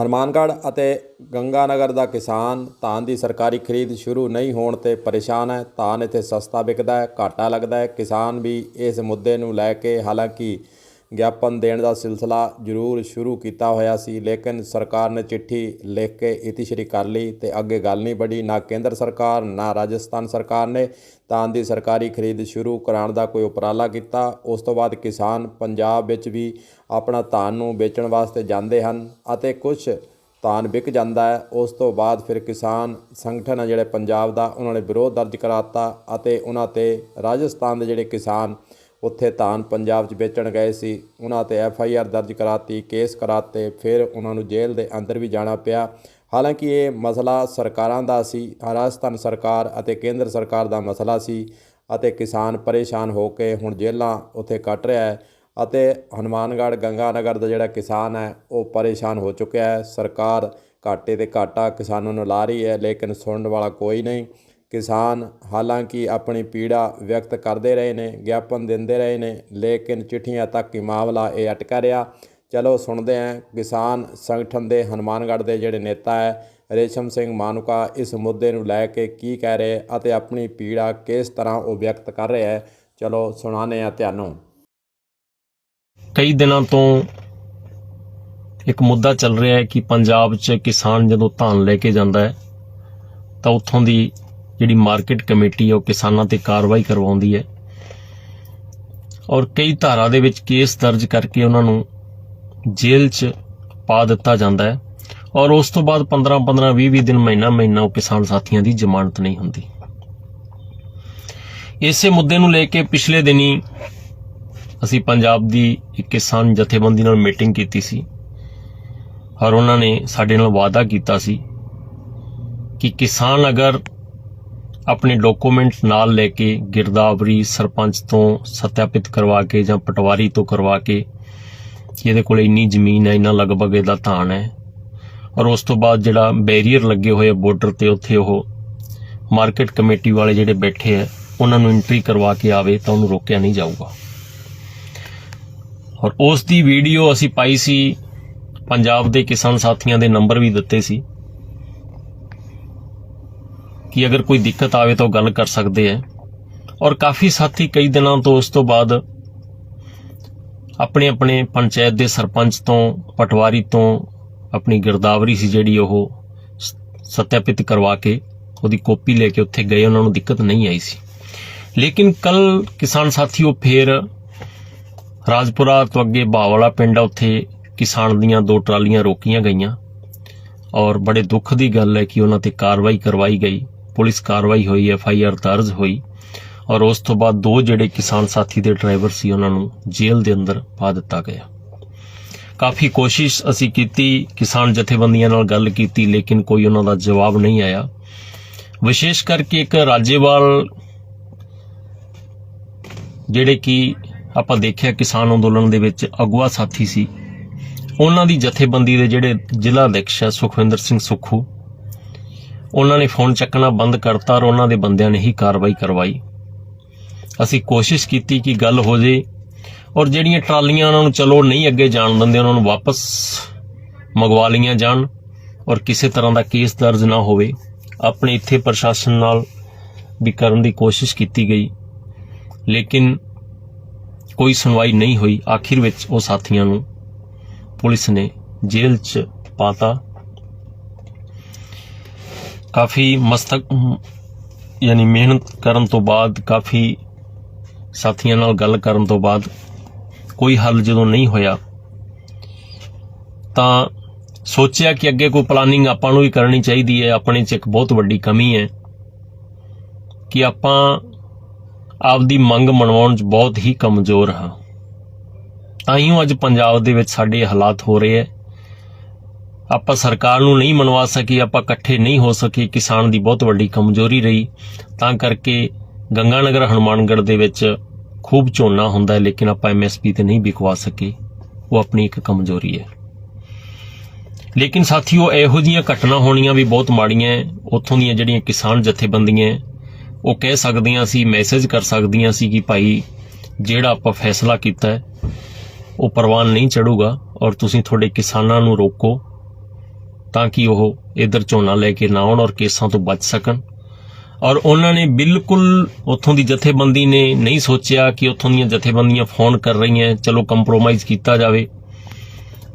ਹਨੂੰਮਾਨਗੜ੍ਹ ਅਤੇ ਗੰਗਾਨਗਰ ਦਾ ਕਿਸਾਨ, ਧਾਨ ਦੀ ਸਰਕਾਰੀ ਖਰੀਦ ਸ਼ੁਰੂ ਨਹੀਂ ਹੋਣ ਤੇ ਪਰੇਸ਼ਾਨ ਹੈ। ਧਾਨ ਇੱਥੇ ਸਸਤਾ ਵਿਕਦਾ ਹੈ, ਘਾਟਾ ਲੱਗਦਾ ਹੈ। ਕਿਸਾਨ ਵੀ ਇਸ ਮੁੱਦੇ ਨੂੰ ਲੈ ਕੇ ਹਾਲਾਂਕਿ ਗਿਆਪਨ ਦੇਣ ਦਾ ਸਿਲਸਿਲਾ ਜ਼ਰੂਰ ਸ਼ੁਰੂ ਕੀਤਾ ਹੋਇਆ ਸੀ, ਲੇਕਿਨ ਸਰਕਾਰ ਨੇ ਚਿੱਠੀ ਲਿਖ ਕੇ ਇਤੀਸ਼ਰੀ ਕਰ ਲਈ ਤੇ ਅੱਗੇ ਗੱਲ ਨਹੀਂ ਬੜੀ ਨਾ ਕੇਂਦਰ ਸਰਕਾਰ, ਨਾ ਰਾਜਸਥਾਨ ਸਰਕਾਰ ਨੇ ਧਾਨ ਦੀ ਸਰਕਾਰੀ ਖਰੀਦ ਸ਼ੁਰੂ ਕਰਾਉਣ ਦਾ ਕੋਈ ਉਪਰਾਲਾ ਕੀਤਾ। ਉਸ ਤੋਂ ਬਾਅਦ ਕਿਸਾਨ ਪੰਜਾਬ ਵਿੱਚ ਵੀ ਆਪਣਾ ਧਾਨ ਨੂੰ ਵੇਚਣ ਵਾਸਤੇ ਜਾਂਦੇ ਹਨ ਅਤੇ ਕੁਝ ਧਾਨ ਵਿਕ ਜਾਂਦਾ ਹੈ। ਉਸ ਤੋਂ ਬਾਅਦ ਫਿਰ ਕਿਸਾਨ ਸੰਗਠਨ ਹੈ ਜਿਹੜੇ ਪੰਜਾਬ ਦਾ, ਉਹਨਾਂ ਨੇ ਵਿਰੋਧ ਦਰਜ ਕਰਾਤਾ ਅਤੇ ਉਹਨਾਂ ਤੇ ਰਾਜਸਥਾਨ ਦੇ ਜਿਹੜੇ ਕਿਸਾਨ ਉੱਥੇ ਧਾਨ ਪੰਜਾਬ 'ਚ ਵੇਚਣ ਗਏ ਸੀ। ਉਹਨਾਂ ਤੇ ਐਫ ਆਈ ਆਰ ਦਰਜ ਕਰਾਤੀ, ਕੇਸ ਕਰਾਤੇ, ਫਿਰ ਉਹਨਾਂ ਨੂੰ ਜੇਲ੍ਹ ਦੇ ਅੰਦਰ ਵੀ ਜਾਣਾ ਪਿਆ। ਹਾਲਾਂਕਿ ਇਹ ਮਸਲਾ ਸਰਕਾਰਾਂ ਦਾ ਸੀ, ਰਾਜਸਥਾਨ ਸਰਕਾਰ ਅਤੇ ਕੇਂਦਰ ਸਰਕਾਰ ਦਾ ਮਸਲਾ ਸੀ ਅਤੇ ਕਿਸਾਨ ਪਰੇਸ਼ਾਨ ਹੋ ਕੇ ਹੁਣ ਜੇਲ੍ਹਾਂ ਉੱਥੇ ਕੱਟ ਰਿਹਾ ਹੈ ਅਤੇ ਹਨੂੰਮਾਨਗੜ੍ਹ, ਗੰਗਾਨਗਰ ਦਾ ਜਿਹੜਾ ਕਿਸਾਨ ਹੈ, ਉਹ ਪਰੇਸ਼ਾਨ ਹੋ ਚੁੱਕਿਆ ਹੈ। ਸਰਕਾਰ ਘਾਟੇ ਤੇ ਘਾਟਾ ਕਿਸਾਨਾਂ ਨੂੰ ਲਾ ਰਹੀ ਹੈ, ਲੇਕਿਨ ਸੁਣਨ ਵਾਲਾ ਕੋਈ ਨਹੀਂ। ਕਿਸਾਨ ਹਾਲਾਂਕਿ ਆਪਣੀ ਪੀੜਾ ਵਿਅਕਤ ਕਰਦੇ ਰਹੇ ਨੇ, ਗਿਆਪਨ ਦਿੰਦੇ ਰਹੇ ਨੇ, ਲੇਕਿਨ ਚਿੱਠੀਆਂ ਤੱਕ ਹੀ ਮਾਮਲਾ ਇਹ ਅਟਕਾ ਰਿਹਾ। ਚਲੋ ਸੁਣਦੇ ਹਾਂ, ਕਿਸਾਨ ਸੰਗਠਨ ਦੇ ਹਨੂੰਮਾਨਗੜ੍ਹ ਦੇ ਜਿਹੜੇ ਨੇਤਾ ਹੈ, ਰੇਸ਼ਮ ਸਿੰਘ ਮਾਨੁਕਾ ਇਸ ਮੁੱਦੇ ਨੂੰ ਲੈ ਕੇ ਕੀ ਕਹਿ ਰਹੇ ਅਤੇ ਆਪਣੀ ਪੀੜਾ ਕਿਸ ਤਰ੍ਹਾਂ ਉਹ ਵਿਅਕਤ ਕਰ ਰਿਹਾ ਹੈ, ਚਲੋ ਸੁਣਾਉਂਦੇ ਹਾਂ ਤੁਹਾਨੂੰ। ਕਈ ਦਿਨਾਂ ਤੋਂ ਇੱਕ ਮੁੱਦਾ ਚੱਲ ਰਿਹਾ ਹੈ ਕਿ ਪੰਜਾਬ 'ਚ ਕਿਸਾਨ ਜਦੋਂ ਧਾਨ ਲੈ ਕੇ ਜਾਂਦਾ ਹੈ, ਤਾਂ ਉੱਥੋਂ ਦੀ ਜਿਹੜੀ ਮਾਰਕੀਟ ਕਮੇਟੀ ਹੈ, ਉਹ ਕਿਸਾਨਾਂ ਤੇ ਕਾਰਵਾਈ ਕਰਵਾਉਂਦੀ ਹੈ। ਔਰ ਕਈ ਧਾਰਾ ਦੇ ਵਿੱਚ ਕੇਸ ਦਰਜ ਕਰਕੇ ਉਹਨਾਂ ਨੂੰ ਜੇਲ੍ਹ 'ਚ ਪਾ ਦਿੱਤਾ ਜਾਂਦਾ ਹੈ। ਔਰ ਉਸ ਤੋਂ ਬਾਅਦ 15 15 20 20 ਦਿਨ, ਮਹੀਨਾ ਮਹੀਨਾ ਉਹ ਕਿਸਾਨ ਸਾਥੀਆਂ ਦੀ ਜ਼ਮਾਨਤ ਨਹੀਂ ਹੁੰਦੀ। ਇਸੇ ਮੁੱਦੇ ਨੂੰ ਲੈ ਕੇ ਪਿਛਲੇ ਦਿਨੀ ਅਸੀਂ ਪੰਜਾਬ ਦੀ ਇੱਕ ਕਿਸਾਨ ਜਥੇਬੰਦੀ ਨਾਲ ਮੀਟਿੰਗ ਕੀਤੀ ਸੀ। ਔਰ ਉਹਨਾਂ ਨੇ ਸਾਡੇ ਨਾਲ ਵਾਅਦਾ ਕੀਤਾ ਸੀ ਕਿ ਕਿਸਾਨ ਅਗਰ ਆਪਣੇ ਡਾਕੂਮੈਂਟ ਨਾਲ ਲੈ ਕੇ ਗਿਰਦਾਵਰੀ ਸਰਪੰਚ ਤੋਂ ਸਤਿਆਪਿਤ ਕਰਵਾ ਕੇ ਜਾਂ ਪਟਵਾਰੀ ਤੋਂ ਕਰਵਾ ਕੇ ਇਹਦੇ ਕੋਲ ਇੰਨੀ ਜ਼ਮੀਨ ਹੈ, ਇੰਨਾ ਲਗਭਗ ਇਹਦਾ ਧਾਨ ਹੈ। ਔਰ ਉਸ ਤੋਂ ਬਾਅਦ ਜਿਹੜਾ ਬੈਰੀਅਰ ਲੱਗੇ ਹੋਏ ਬਾਰਡਰ ਤੇ ਉੱਥੇ ਉਹ ਮਾਰਕੀਟ ਕਮੇਟੀ ਵਾਲੇ ਜਿਹੜੇ ਬੈਠੇ ਹੈ ਉਹਨਾਂ ਨੂੰ ਐਂਟਰੀ ਕਰਵਾ ਕੇ ਆਵੇ ਤਾਂ ਉਹਨੂੰ ਰੋਕਿਆ ਨਹੀਂ ਜਾਊਗਾ। ਔਰ ਉਸ ਦੀ ਵੀਡੀਓ ਅਸੀਂ ਪਾਈ ਸੀ, ਪੰਜਾਬ ਦੇ ਕਿਸਾਨ ਸਾਥੀਆਂ ਦੇ ਨੰਬਰ ਵੀ ਦਿੱਤੇ ਸੀ। ਕਿ ਅਗਰ ਕੋਈ ਦਿੱਕਤ ਆਵੇ ਤਾਂ ਉਹ ਗੱਲ ਕਰ ਸਕਦੇ ਹੈ। ਔਰ ਕਾਫੀ ਸਾਥੀ ਕਈ ਦਿਨਾਂ ਤੋਂ ਉਸ ਤੋਂ ਬਾਅਦ ਆਪਣੇ ਆਪਣੇ ਪੰਚਾਇਤ ਦੇ ਸਰਪੰਚ ਤੋਂ, ਪਟਵਾਰੀ ਤੋਂ ਆਪਣੀ ਗਿਰਦਾਵਰੀ ਸੀ ਜਿਹੜੀ ਉਹ ਸਤਿਆਪਿਤ ਕਰਵਾ ਕੇ ਉਹਦੀ ਕਾਪੀ ਲੈ ਕੇ ਉੱਥੇ ਗਏ, ਉਹਨਾਂ ਨੂੰ ਦਿੱਕਤ ਨਹੀਂ ਆਈ ਸੀ। ਲੇਕਿਨ ਕੱਲ ਕਿਸਾਨ ਸਾਥੀਓ ਫੇਰ ਰਾਜਪੁਰਾ ਤੋਂ ਅੱਗੇ ਬਾਵਲਾ ਪਿੰਡ ਆ, ਉੱਥੇ ਕਿਸਾਨ ਦੀਆਂ ਦੋ ਟਰਾਲੀਆਂ ਰੋਕੀਆਂ ਗਈਆਂ। ਔਰ ਬੜੇ ਦੁੱਖ ਦੀ ਗੱਲ ਹੈ ਕਿ ਉਹਨਾਂ ਤੇ ਕਾਰਵਾਈ ਕਰਵਾਈ ਗਈ। ਪੁਲਿਸ ਕਾਰਵਾਈ ਹੋਈ, ਐਫ ਆਈ ਆਰ ਦਰਜ ਹੋਈ ਔਰ ਉਸ ਤੋਂ ਬਾਅਦ ਦੋ ਜਿਹੜੇ ਕਿਸਾਨ ਸਾਥੀ ਦੇ ਡਰਾਈਵਰ ਸੀ, ਉਹਨਾਂ ਨੂੰ ਜੇਲ੍ਹ ਦੇ ਅੰਦਰ ਪਾ ਦਿੱਤਾ ਗਿਆ। ਕਾਫੀ ਕੋਸ਼ਿਸ਼ ਅਸੀਂ ਕੀਤੀ, ਕਿਸਾਨ ਜਥੇਬੰਦੀਆਂ ਨਾਲ ਗੱਲ ਕੀਤੀ, ਲੇਕਿਨ ਕੋਈ ਉਹਨਾਂ ਦਾ ਜਵਾਬ ਨਹੀਂ ਆਇਆ। ਵਿਸ਼ੇਸ਼ ਕਰਕੇ ਇੱਕ ਰਾਜੇਵਾਲ ਜਿਹੜੇ ਕਿ ਆਪਾਂ ਦੇਖਿਆ ਕਿਸਾਨ ਅੰਦੋਲਨ ਦੇ ਵਿੱਚ ਅਗਵਾ ਸਾਥੀ ਸੀ, ਉਹਨਾਂ ਦੀ ਜਥੇਬੰਦੀ ਦੇ ਜਿਹੜੇ ਜ਼ਿਲ੍ਹਾ ਅਧਿਕਸ਼ ਹੈ, ਸੁਖਵਿੰਦਰ ਸਿੰਘ ਸੁਖੂ ਉਹਨਾਂ ਨੇ ਫੋਨ ਚੱਕਣਾ ਬੰਦ ਕਰਤਾ ਔਰ ਉਹਨਾਂ ਦੇ ਬੰਦਿਆਂ ਨੇ ਹੀ ਕਾਰਵਾਈ ਕਰਵਾਈ। ਅਸੀਂ ਕੋਸ਼ਿਸ਼ ਕੀਤੀ ਕਿ ਗੱਲ ਹੋ ਜੇ ਔਰ ਜਿਹੜੀਆਂ ਟਰਾਲੀਆਂ ਉਹਨਾਂ ਨੂੰ ਚਲੋ ਨਹੀਂ ਅੱਗੇ ਜਾਣ ਦਿੰਦੇ, ਉਹਨਾਂ ਨੂੰ ਵਾਪਸ ਮੰਗਵਾ ਲਈਆਂ ਜਾਣ ਔਰ ਕਿਸੇ ਤਰ੍ਹਾਂ ਦਾ ਕੇਸ ਦਰਜ ਨਾ ਹੋਵੇ, ਆਪਣੇ ਇੱਥੇ ਪ੍ਰਸ਼ਾਸਨ ਨਾਲ ਵੀ ਕਰਨ ਦੀ ਕੋਸ਼ਿਸ਼ ਕੀਤੀ ਗਈ। ਲੇਕਿਨ ਕੋਈ ਸੁਣਵਾਈ ਨਹੀਂ ਹੋਈ। ਆਖਿਰ ਵਿੱਚ ਉਹ ਸਾਥੀਆਂ ਨੂੰ ਪੁਲਿਸ ਨੇ ਜੇਲ੍ਹ 'ਚ ਪਾਤਾ। ਕਾਫੀ ਮਸਤਕ ਯਾਨੀ ਮਿਹਨਤ ਕਰਨ ਤੋਂ ਬਾਅਦ, ਕਾਫੀ ਸਾਥੀਆਂ ਨਾਲ ਗੱਲ ਕਰਨ ਤੋਂ ਬਾਅਦ ਕੋਈ ਹੱਲ ਜਦੋਂ ਨਹੀਂ ਹੋਇਆ, ਤਾਂ ਸੋਚਿਆ ਕਿ ਅੱਗੇ ਕੋਈ ਪਲਾਨਿੰਗ ਆਪਾਂ ਨੂੰ ਹੀ ਕਰਨੀ ਚਾਹੀਦੀ ਹੈ, ਆਪਣੇ 'ਚ ਇੱਕ ਬਹੁਤ ਵੱਡੀ ਕਮੀ ਹੈ ਕਿ ਆਪਾਂ ਆਪਦੀ ਮੰਗ ਮਨਵਾਉਣ 'ਚ ਬਹੁਤ ਹੀ ਕਮਜ਼ੋਰ ਹਾਂ। ਤਾਂ ਹੀ ਅੱਜ ਪੰਜਾਬ ਦੇ ਵਿੱਚ ਸਾਡੇ ਹਾਲਾਤ ਹੋ ਰਹੇ ਹੈ। ਆਪਾਂ ਸਰਕਾਰ ਨੂੰ ਨਹੀਂ ਮਨਵਾ ਸਕੀ, ਆਪਾਂ ਇਕੱਠੇ ਨਹੀਂ ਹੋ ਸਕੇ, ਕਿਸਾਨ ਦੀ ਬਹੁਤ ਵੱਡੀ ਕਮਜ਼ੋਰੀ ਰਹੀ। ਤਾਂ ਕਰਕੇ ਗੰਗਾਨਗਰ ਹਨੂਮਾਨਗੜ੍ਹ ਦੇ ਵਿੱਚ ਖੂਬ ਝੋਨਾ ਹੁੰਦਾ ਹੈ, ਲੇਕਿਨ ਆਪਾਂ ਐਮਐਸਪੀ ਤੇ ਨਹੀਂ ਵਿਕਵਾ ਸਕੇ। ਉਹ ਆਪਣੀ ਇੱਕ ਕਮਜ਼ੋਰੀ ਹੈ। ਲੇਕਿਨ ਸਾਥੀਓ, ਇਹੋ ਜੀਆਂ ਘਟਨਾ ਹੋਣੀਆਂ ਵੀ ਬਹੁਤ ਮਾੜੀਆਂ ਹੈ। ਉੱਥੋਂ ਦੀਆਂ ਜਿਹੜੀਆਂ ਕਿਸਾਨ ਜਥੇਬੰਦੀਆਂ ਉਹ ਕਹਿ ਸਕਦੀਆਂ ਸੀ ਮੈਸੇਜ ਕਰ ਸਕਦੀਆਂ ਸੀ ਕਿ ਭਾਈ, ਜਿਹੜਾ ਆਪਾਂ ਫੈਸਲਾ ਕੀਤਾ ਹੈ, ਉਹ ਪ੍ਰਵਾਨ ਨਹੀਂ ਚੜੂਗਾ ਔਰ ਤੁਸੀਂ ਤੁਹਾਡੇ ਕਿਸਾਨਾਂ ਨੂੰ ਰੋਕੋ। ਤਾਂ ਕਿ ਉਹ ਇਧਰ ਝੋਨਾ ਲੈ ਕੇ ਨਾ ਆਉਣ ਔਰ ਕੇਸਾਂ ਤੋਂ ਬਚ ਸਕਣ। ਔਰ ਉਹਨਾਂ ਨੇ ਬਿਲਕੁਲ ਉੱਥੋਂ ਦੀ ਜਥੇਬੰਦੀ ਨੇ ਨਹੀਂ ਸੋਚਿਆ ਕਿ ਉੱਥੋਂ ਦੀਆਂ ਜਥੇਬੰਦੀਆਂ ਫੋਨ ਕਰ ਰਹੀਆਂ, ਚਲੋ ਕੰਪਰੋਮਾਈਜ਼ ਕੀਤਾ ਜਾਵੇ।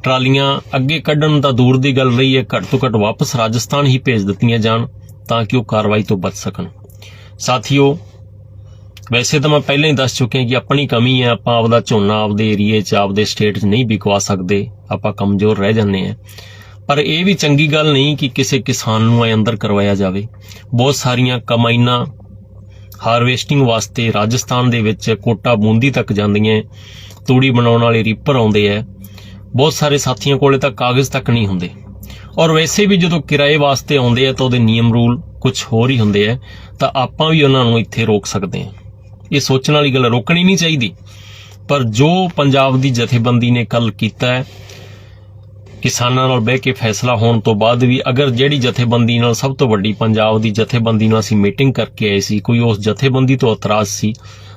ਟਰਾਲੀਆਂ ਅੱਗੇ ਕੱਢਣ ਤਾਂ ਦੂਰ ਦੀ ਗੱਲ ਰਹੀ ਹੈ, ਘੱਟ ਤੋਂ ਘੱਟ ਵਾਪਸ ਰਾਜਸਥਾਨ ਹੀ ਭੇਜ ਦਿੱਤੀਆਂ ਜਾਣ ਤਾਂ ਕਿ ਉਹ ਕਾਰਵਾਈ ਤੋਂ ਬਚ ਸਕਣ। ਸਾਥੀਓ, ਵੈਸੇ ਤਾਂ ਮੈਂ ਪਹਿਲਾਂ ਹੀ ਦੱਸ ਚੁੱਕਿਆ ਕਿ ਆਪਣੀ ਕਮੀ ਹੈ, ਆਪਾਂ ਆਪਦਾ ਝੋਨਾ ਆਪਦੇ ਏਰੀਏ 'ਚ, ਆਪਦੇ ਸਟੇਟ 'ਚ ਨਹੀਂ ਵਿਕਵਾ ਸਕਦੇ, ਆਪਾਂ ਕਮਜ਼ੋਰ ਰਹਿ ਜਾਂਦੇ ਆ ਪਰ ਇਹ ਵੀ ਚੰਗੀ ਗੱਲ ਨਹੀਂ ਕਿ ਕਿਸੇ ਕਿਸਾਨ ਨੂੰ ਐ ਅੰਦਰ ਕਰਵਾਇਆ ਜਾਵੇ। ਬਹੁਤ ਸਾਰੀਆਂ ਕਮਾਈਨਾਂ ਹਾਰਵੈਸਟਿੰਗ ਵਾਸਤੇ ਰਾਜਸਥਾਨ ਦੇ ਵਿੱਚ ਕੋਟਾ ਬੂੰਦੀ ਤੱਕ ਜਾਂਦੀਆਂ ਤੂੜੀ ਬਣਾਉਣ ਵਾਲੇ ਰੀਪਰ ਆਉਂਦੇ ਆ ਬਹੁਤ ਸਾਰੇ ਸਾਥੀਆਂ ਕੋਲੇ ਤਾਂ ਕਾਗਜ਼ ਤੱਕ ਨਹੀਂ ਹੁੰਦੇ। ਔਰ ਵੈਸੇ ਵੀ ਜਦੋਂ ਕਿਰਾਏ ਵਾਸਤੇ ਆਉਂਦੇ ਆ ਤਾਂ ਉਹਦੇ ਨਿਯਮ ਰੂਲ ਕੁਝ ਹੋਰ ਹੀ ਹੁੰਦੇ ਆ ਤਾਂ ਆਪਾਂ ਵੀ ਉਹਨਾਂ ਨੂੰ ਇੱਥੇ ਰੋਕ ਸਕਦੇ ਆ ਇਹ ਸੋਚਣ ਵਾਲੀ ਗੱਲ ਰੋਕਣੀ ਨਹੀਂ ਚਾਹੀਦੀ। ਪਰ ਜੋ ਪੰਜਾਬ ਦੀ ਜਥੇਬੰਦੀ ਨੇ ਕੱਲ ਕੀਤਾ ਹੈ ਕਿਸਾਨਾਂ ਨਾਲ ਬਹਿ ਕੇ ਫੈਸਲਾ ਹੋਣ ਤੋਂ ਬਾਅਦ ਵੀ ਅਗਰ ਜਿਹੜੀ ਜਥੇਬੰਦੀ ਨਾਲ ਸਭ ਤੋਂ ਵੱਡੀ ਪੰਜਾਬ ਦੀ ਜਥੇਬੰਦੀ ਨਾਲ ਅਸੀਂ ਮੀਟਿੰਗ ਕਰਕੇ ਆਏ ਸੀ, ਕੋਈ ਉਸ ਜਥੇਬੰਦੀ ਤੋਂ ਇਤਰਾਜ਼ ਸੀ,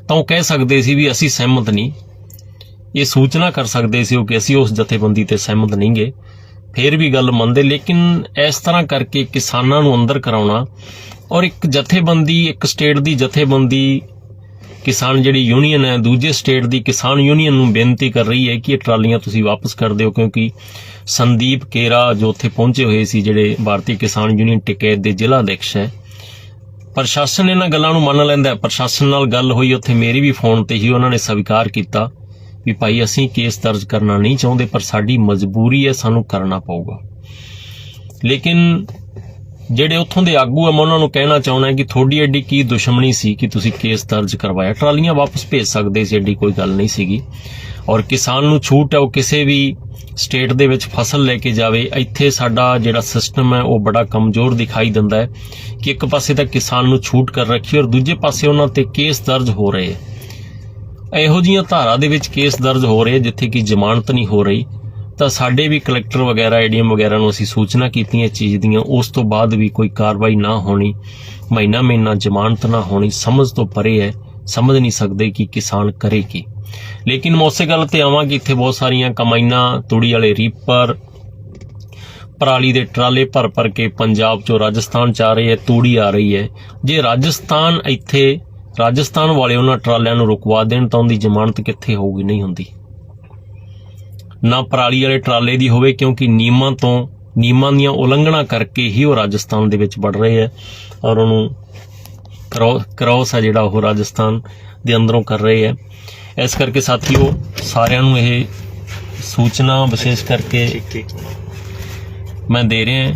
ਤਾਂ ਉਹ ਕਹਿ ਸਕਦੇ ਸੀ ਵੀ ਅਸੀਂ ਸਹਿਮਤ ਨਹੀਂ। ਇਹ ਸੂਚਨਾ ਕਰ ਸਕਦੇ ਸੀ ਉਹ ਕਿ ਅਸੀਂ ਉਸ ਜਥੇਬੰਦੀ ਤੇ ਸਹਿਮਤ ਨਹੀਂਗੇ। ਫੇਰ ਵੀ ਗੱਲ ਮੰਨਦੇ, ਲੇਕਿਨ ਇਸ ਤਰ੍ਹਾਂ ਕਰਕੇ ਕਿਸਾਨਾਂ ਨੂੰ ਅੰਦਰ ਕਰਾਉਣਾ ਔਰ ਇੱਕ ਜਥੇਬੰਦੀ, ਇੱਕ ਸਟੇਟ ਦੀ ਜਥੇਬੰਦੀ ਕਿਸਾਨ ਜਿਹੜੀ ਯੂਨੀਅਨ ਹੈ, ਦੂਜੇ ਸਟੇਟ ਦੀ ਕਿਸਾਨ ਯੂਨੀਅਨ ਨੂੰ ਬੇਨਤੀ ਕਰ ਰਹੀ ਹੈ ਕਿ ਇਹ ਟਰਾਲੀਆਂ ਤੁਸੀਂ ਵਾਪਸ ਕਰ ਦਿਓ, ਕਿਉਂਕਿ ਸੰਦੀਪ ਕੇਰਾ ਜੋ ਉੱਥੇ ਪਹੁੰਚੇ ਹੋਏ ਸੀ, ਜਿਹੜੇ ਭਾਰਤੀ ਕਿਸਾਨ ਯੂਨੀਅਨ ਟਿਕੈਤ ਦੇ ਜ਼ਿਲ੍ਹਾ ਅਧਿਕਸ਼ ਹੈ, ਪ੍ਰਸ਼ਾਸਨ ਇਹਨਾਂ ਗੱਲਾਂ ਨੂੰ ਮੰਨ ਲੈਂਦਾ ਹੈ। ਪ੍ਰਸ਼ਾਸਨ ਨਾਲ ਗੱਲ ਹੋਈ, ਉੱਥੇ ਮੇਰੀ ਵੀ ਫੋਨ ਤੇ ਹੀ ਉਹਨਾਂ ਨੇ ਸਵੀਕਾਰ ਕੀਤਾ ਵੀ ਭਾਈ, ਅਸੀਂ ਕੇਸ ਦਰਜ ਕਰਨਾ ਨਹੀਂ ਚਾਹੁੰਦੇ, ਪਰ ਸਾਡੀ ਮਜਬੂਰੀ ਹੈ, ਸਾਨੂੰ ਕਰਨਾ ਪਊਗਾ। ਲੇਕਿਨ ਜਿਹੜੇ ਉੱਥੋਂ ਦੇ ਆਗੂ ਆ, ਮੈਂ ਉਹਨਾਂ ਨੂੰ ਕਹਿਣਾ ਚਾਹੁੰਦਾ ਕਿ ਤੁਹਾਡੀ ਐਡੀ ਕੀ ਦੁਸ਼ਮਣੀ ਸੀ ਕਿ ਤੁਸੀਂ ਕੇਸ ਦਰਜ ਕਰਵਾਇਆ? ਟਰਾਲੀਆਂ ਵਾਪਸ ਭੇਜ ਸਕਦੇ ਸੀ, ਐਡੀ ਕੋਈ ਗੱਲ ਨਹੀਂ ਸੀਗੀ। ਔਰ ਕਿਸਾਨ ਨੂੰ ਛੂਟ ਹੈ ਉਹ ਕਿਸੇ ਵੀ ਸਟੇਟ ਦੇ ਵਿੱਚ ਫਸਲ ਲੈ ਕੇ ਜਾਵੇ, ਇੱਥੇ ਸਾਡਾ ਜਿਹੜਾ ਸਿਸਟਮ ਹੈ, ਉਹ ਬੜਾ ਕਮਜ਼ੋਰ ਦਿਖਾਈ ਦਿੰਦਾ ਹੈ ਕਿ ਇੱਕ ਪਾਸੇ ਤਾਂ ਕਿਸਾਨ ਨੂੰ ਛੂਟ ਕਰ ਰੱਖੀ ਔਰ ਦੂਜੇ ਪਾਸੇ ਉਹਨਾਂ ਤੇ ਕੇਸ ਦਰਜ ਹੋ ਰਹੇ ਇਹੋ ਜੀਆਂ ਧਾਰਾ ਦੇ ਵਿੱਚ ਕੇਸ ਦਰਜ ਹੋ ਰਹੇ ਜਿੱਥੇ ਕਿ ਜ਼ਮਾਨਤ ਨਹੀਂ ਹੋ ਰਹੀ। ਤਾਂ ਸਾਡੇ ਵੀ ਕਲੈਕਟਰ ਵਗੈਰਾ ਏਡੀਐਮ ਵਗੈਰਾ ਨੂੰ ਅਸੀਂ ਸੂਚਨਾ ਕੀਤੀ ਇਸ ਚੀਜ਼ ਦੀਆਂ, ਉਸ ਤੋਂ ਬਾਅਦ ਵੀ ਕੋਈ ਕਾਰਵਾਈ ਨਾ ਹੋਣੀ, ਮਹੀਨਾ ਮਹੀਨਾ ਜ਼ਮਾਨਤ ਨਾ ਹੋਣੀ, ਸਮਝ ਤੋਂ ਪਰੇ ਹੈ, ਸਮਝ ਨਹੀਂ ਸਕਦੇ ਕਿ ਕਿਸਾਨ ਕਰੇ ਕੀ। ਲੇਕਿਨ ਮੈਂ ਗੱਲ ਤੇ ਆਵਾਂ ਕਿ ਇੱਥੇ ਬਹੁਤ ਸਾਰੀਆਂ ਕਮਾਈਨਾਂ ਤੂੜੀ ਵਾਲੇ ਰੀਪਰ ਪਰਾਲੀ ਦੇ ਟਰਾਲੇ ਭਰ ਭਰ ਕੇ ਪੰਜਾਬ ਚੋਂ ਰਾਜਸਥਾਨ ਚ ਆ ਰਹੇ ਹੈ, ਤੂੜੀ ਆ ਰਹੀ ਹੈ। ਜੇ ਰਾਜਸਥਾਨ ਇੱਥੇ, ਰਾਜਸਥਾਨ ਵਾਲੇ ਉਹਨਾਂ ਟਰਾਲਿਆਂ ਨੂੰ ਰੁਕਵਾ ਦੇਣ ਤਾਂ ਉਹਦੀ ਜ਼ਮਾਨਤ ਕਿੱਥੇ ਹੋਊਗੀ, ਨਹੀਂ ਹੁੰਦੀ। ਨਾ ਪਰਾਲੀ ਵਾਲੇ ਟਰਾਲੇ ਦੀ ਹੋਵੇ ਕਿਉਂਕਿ ਨੀਮਾਂ ਤੋਂ ਨੀਮਾਂ ਦੀਆਂ ਉਲੰਘਣਾ ਕਰਕੇ ਹੀ ਉਹ ਰਾਜਸਥਾਨ ਦੇ ਵਿੱਚ ਵੜ ਰਹੇ ਹੈ ਔਰ ਉਹਨੂੰ ਕ੍ਰੋਸ ਹੈ ਜਿਹੜਾ ਉਹ ਰਾਜਸਥਾਨ ਦੇ ਅੰਦਰੋਂ ਕਰ ਰਹੇ ਹੈ। ਇਸ ਕਰਕੇ ਸਾਥੀਓ ਸਾਰਿਆਂ ਨੂੰ ਇਹ ਸੂਚਨਾ ਵਿਸ਼ੇਸ਼ ਕਰਕੇ ਮੈਂ ਦੇ ਰਿਹਾ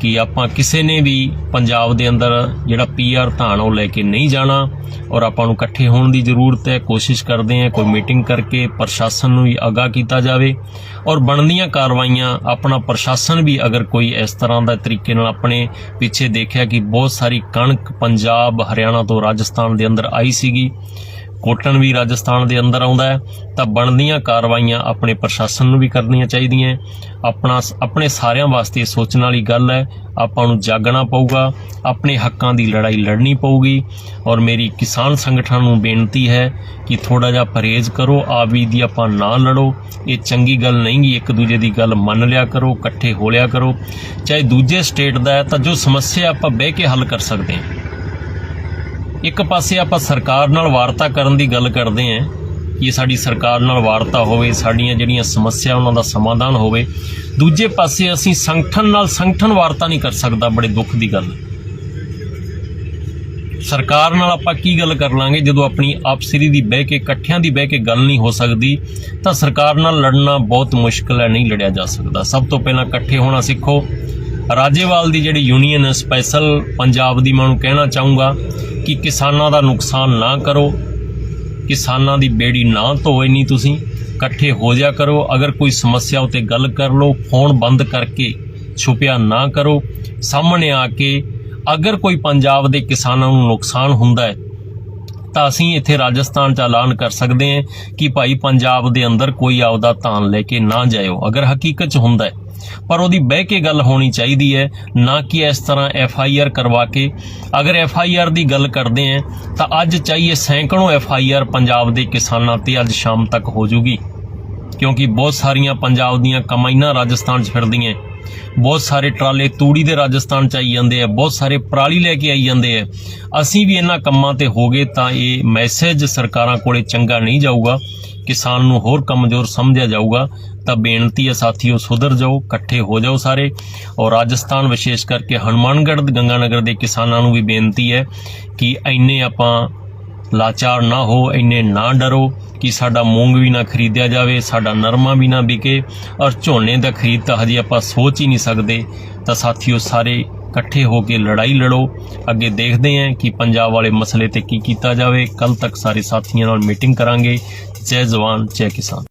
ਕਿ ਆਪਾਂ ਕਿਸੇ ਨੇ ਵੀ ਪੰਜਾਬ ਦੇ ਅੰਦਰ ਜਿਹੜਾ ਪੀਆਰ ਧਾਨ ਉਹ ਲੈ ਕੇ ਨਹੀਂ ਜਾਣਾ ਔਰ ਆਪਾਂ ਨੂੰ ਇਕੱਠੇ ਹੋਣ ਦੀ ਜ਼ਰੂਰਤ ਹੈ, ਕੋਸ਼ਿਸ਼ ਕਰਦੇ ਹਾਂ, ਕੋਈ ਮੀਟਿੰਗ ਕਰਕੇ ਪ੍ਰਸ਼ਾਸਨ ਨੂੰ ਵੀ ਆਗਾਹ ਕੀਤਾ ਜਾਵੇ ਔਰ ਬਣਦੀਆਂ ਕਾਰਵਾਈਆਂ ਆਪਣਾ ਪ੍ਰਸ਼ਾਸਨ ਵੀ ਅਗਰ ਕੋਈ ਇਸ ਤਰ੍ਹਾਂ ਦਾ ਤਰੀਕੇ ਨਾਲ ਆਪਣੇ ਪਿੱਛੇ ਦੇਖਿਆ ਕਿ ਬਹੁਤ ਸਾਰੀ ਕਣਕ ਪੰਜਾਬ, ਹਰਿਆਣਾ ਤੋਂ ਰਾਜਸਥਾਨ ਦੇ ਅੰਦਰ ਆਈ ਸੀਗੀ ਕੋਟਨ ਵੀ ਰਾਜਸਥਾਨ ਦੇ ਅੰਦਰ ਆਉਂਦਾ ਹੈ, ਤਾਂ ਬਣਦੀਆਂ ਕਾਰਵਾਈਆਂ ਆਪਣੇ ਪ੍ਰਸ਼ਾਸਨ ਨੂੰ ਵੀ ਕਰਨੀਆਂ ਚਾਹੀਦੀਆਂ ਆਪਣਾ ਆਪਣੇ ਸਾਰਿਆਂ ਵਾਸਤੇ ਸੋਚਣ ਵਾਲੀ ਗੱਲ ਹੈ, ਆਪਾਂ ਨੂੰ ਜਾਗਣਾ ਪਊਗਾ, ਆਪਣੇ ਹੱਕਾਂ ਦੀ ਲੜਾਈ ਲੜਨੀ ਪਊਗੀ, ਔਰ ਮੇਰੀ ਕਿਸਾਨ ਸੰਗਠਨ ਨੂੰ ਬੇਨਤੀ ਹੈ ਕਿ ਥੋੜਾ ਜਿਹਾ ਪਰਹੇਜ਼ ਕਰੋ ਆਵੀ ਦੀ ਆਪਾਂ ਨਾ ਲੜੋ, ਇਹ ਚੰਗੀ ਗੱਲ ਨਹੀਂ ਗੀ ਇੱਕ ਦੂਜੇ ਦੀ ਗੱਲ ਮੰਨ ਲਿਆ ਕਰੋ, ਇਕੱਠੇ ਹੋ ਲਿਆ ਕਰੋ। ਚਾਹੇ ਦੂਜੇ ਸਟੇਟ ਦਾ ਹੈ, ਤਾਂ ਜੋ ਸਮੱਸਿਆ ਆਪਾਂ ਬਹਿ ਕੇ ਹੱਲ ਕਰ ਸਕਦੇ ਹਾਂ। ਇੱਕ ਪਾਸੇ ਆਪਾਂ ਸਰਕਾਰ ਨਾਲ ਵਾਰਤਾ ਕਰਨ ਦੀ ਗੱਲ ਕਰਦੇ ਆਂ ਕਿ ਸਾਡੀ ਸਰਕਾਰ ਨਾਲ ਵਾਰਤਾ ਹੋਵੇ, ਸਾਡੀਆਂ ਜਿਹੜੀਆਂ ਸਮੱਸਿਆ ਉਹਨਾਂ ਦਾ ਸਮਾਧਾਨ ਹੋਵੇ। ਦੂਜੇ ਪਾਸੇ ਅਸੀਂ ਸੰਗਠਨ ਨਾਲ ਸੰਗਠਨ ਵਾਰਤਾ ਨਹੀਂ ਕਰ ਸਕਦਾ, ਬੜੇ ਦੁੱਖ ਦੀ ਗੱਲ। ਸਰਕਾਰ ਨਾਲ ਆਪਾਂ ਕੀ ਗੱਲ ਕਰ ਲਾਂਗੇ? ਜਦੋਂ ਆਪਣੀ ਆਪਸਰੀ ਦੀ ਬਹਿ ਕੇ, ਇਕੱਠਿਆਂ ਦੀ ਬਹਿ ਕੇ ਗੱਲ ਨਹੀਂ ਹੋ ਸਕਦੀ, ਤਾਂ ਸਰਕਾਰ ਨਾਲ ਲੜਨਾ ਬਹੁਤ ਮੁਸ਼ਕਲ ਹੈ, ਨਹੀਂ ਲੜਿਆ ਜਾ ਸਕਦਾ। ਸਭ ਤੋਂ ਪਹਿਲਾਂ ਇਕੱਠੇ ਹੋਣਾ ਸਿੱਖੋ। ਰਾਜੇਵਾਲ ਦੀ ਜਿਹੜੀ ਯੂਨੀਅਨ ਹੈ ਸਪੈਸ਼ਲ ਪੰਜਾਬ ਦੀ ਮੈਂ ਉਹਨੂੰ ਕਹਿਣਾ ਚਾਹੂੰਗਾ ਕਿ ਕਿਸਾਨਾਂ ਦਾ ਨੁਕਸਾਨ ਨਾ ਕਰੋ, ਕਿਸਾਨਾਂ ਦੀ ਬੇੜੀ ਨਾ ਧੋਏ ਨਹੀਂ ਤੁਸੀਂ, ਇਕੱਠੇ ਹੋ ਜਾ ਕਰੋ, ਅਗਰ ਕੋਈ ਸਮੱਸਿਆ ਉਤੇ ਗੱਲ ਕਰ ਲਓ, ਫੋਨ ਬੰਦ ਕਰਕੇ ਛੁਪਿਆ ਨਾ ਕਰੋ, ਸਾਹਮਣੇ ਆ ਕੇ ਅਗਰ ਕੋਈ ਪੰਜਾਬ ਦੇ ਕਿਸਾਨਾਂ ਨੂੰ ਨੁਕਸਾਨ ਹੁੰਦਾ ਹੈ ਤਾਂ ਅਸੀਂ ਇੱਥੇ ਰਾਜਸਥਾਨ ਚ ਐਲਾਨ ਕਰ ਸਕਦੇ ਹਾਂ ਕਿ ਭਾਈ ਪੰਜਾਬ ਦੇ ਅੰਦਰ ਕੋਈ ਆਪਦਾ ਧਾਨ ਲੈ ਕੇ ਨਾ ਜਾਇਓ, ਅਗਰ ਹਕੀਕਤ ਚ ਹੁੰਦਾ ਹੈ। ਪਰ ਉਹਦੀ ਬਹਿ ਕੇ ਗੱਲ ਹੋਣੀ ਚਾਹੀਦੀ ਹੈ, ਨਾ ਕਿ ਇਸ ਤਰ੍ਹਾਂ ਐਫ ਆਈ ਆਰ ਕਰਵਾ ਕੇ। ਅਗਰ ਐਫ ਆਈ ਆਰ ਦੀ ਗੱਲ ਕਰਦੇ ਹਾਂ, ਤਾਂ ਅੱਜ ਚਾਹੀਏ ਸੈਂਕੜੋਂ ਐਫ ਆਈ ਆਰ ਪੰਜਾਬ ਦੇ ਕਿਸਾਨਾਂ ਤੇ ਅੱਜ ਸ਼ਾਮ ਤੱਕ ਹੋ ਜੂਗੀ। ਕਿਉਂਕਿ ਬਹੁਤ ਸਾਰੀਆਂ ਪੰਜਾਬ ਦੀਆਂ ਕਮਾਈਆਂ ਰਾਜਸਥਾਨ 'ਚ ਫਿਰਦੀਆਂ ਬਹੁਤ ਸਾਰੇ ਟਰਾਲੇ ਤੂੜੀ ਦੇ ਰਾਜਸਥਾਨ ਚ ਆਈ ਜਾਂਦੇ ਆ, ਬਹੁਤ ਸਾਰੇ ਪਰਾਲੀ ਲੈ ਕੇ ਆਈ ਜਾਂਦੇ ਆ। ਅਸੀਂ ਵੀ ਇਹਨਾਂ ਕੰਮਾਂ ਤੇ ਹੋ ਗਏ ਤਾਂ ਇਹ ਮੈਸੇਜ ਸਰਕਾਰਾਂ ਕੋਲੇ ਚੰਗਾ ਨਹੀਂ ਜਾਊਗਾ। ਕਿਸਾਨ ਨੂੰ ਹੋਰ ਕਮਜ਼ੋਰ ਸਮਝਿਆ ਜਾਊਗਾ। ਤਾਂ ਬੇਨਤੀ ਹੈ ਸਾਥੀਓ, ਸੁਧਰ ਜਾਓ, ਇਕੱਠੇ ਹੋ ਜਾਓ ਸਾਰੇ। ਔਰ ਰਾਜਸਥਾਨ ਵਿਸ਼ੇਸ਼ ਕਰਕੇ ਹਨੂਮਾਨਗੜ੍ਹ, ਗੰਗਾਨਗਰ ਦੇ ਕਿਸਾਨਾਂ ਨੂੰ ਵੀ ਬੇਨਤੀ ਹੈ ਕਿ ਐਨੇ ਆਪਾਂ ਲਾਚਾਰ ਨਾ ਹੋ, ਇੰਨੇ ਨਾ ਡਰੋ ਕਿ ਸਾਡਾ ਮੂੰਗ ਵੀ ਨਾ ਖਰੀਦਿਆ ਜਾਵੇ, ਸਾਡਾ ਨਰਮਾ ਵੀ ਨਾ ਵਿਕੇ ਔਰ ਝੋਨੇ ਦਾ ਖਰੀਦ ਤਾਂ ਹਜੇ ਆਪਾਂ ਸੋਚ ਹੀ ਨਹੀਂ ਸਕਦੇ। ਤਾਂ ਸਾਥੀਓ, ਸਾਰੇ ਇਕੱਠੇ ਹੋ ਕੇ ਲੜਾਈ ਲੜੋ। ਅੱਗੇ ਦੇਖਦੇ ਹਾਂ ਕਿ ਪੰਜਾਬ ਵਾਲੇ ਮਸਲੇ ਤੇ ਕੀ ਕੀਤਾ ਜਾਵੇ। ਕੱਲ ਤੱਕ ਸਾਰੇ ਸਾਥੀਆਂ ਨਾਲ ਮੀਟਿੰਗ ਕਰਾਂਗੇ। ਜੈ ਜਵਾਨ, ਜੈ ਕਿਸਾਨ।